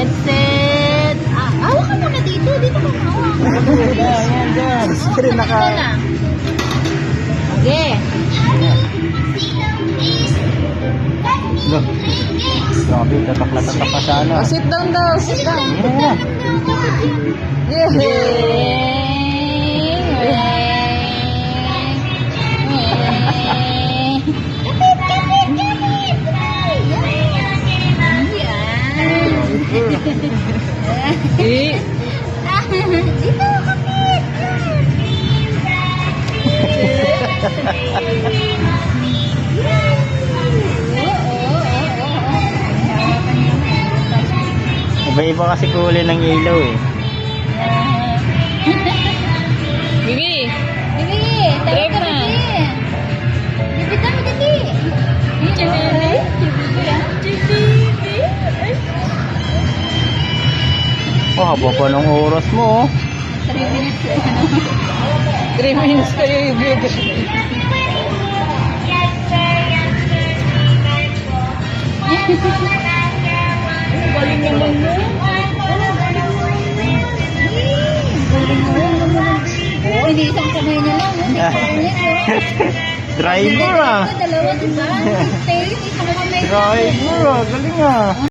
Get set. Ah, hawak ka muna dito. Dito ka muna hawak. Yan, yan, yan. Siyempre naka... Okay. Look. Grabe, tatak na tatak ka sana. Oh, sit down daw, sit down. Yan. Yeah. Eh, Dito, kapit. Iba-iba kasi kulay ng ilaw eh. Oh, haba pa ng oras mo oh. 3 minutes. ano? 3 minutes kayo yung video. Galing naman mo. Hindi isang kamay niya lang. Driver ah. Dalawa, diba? Isang kamay. Driver ah, galing ah.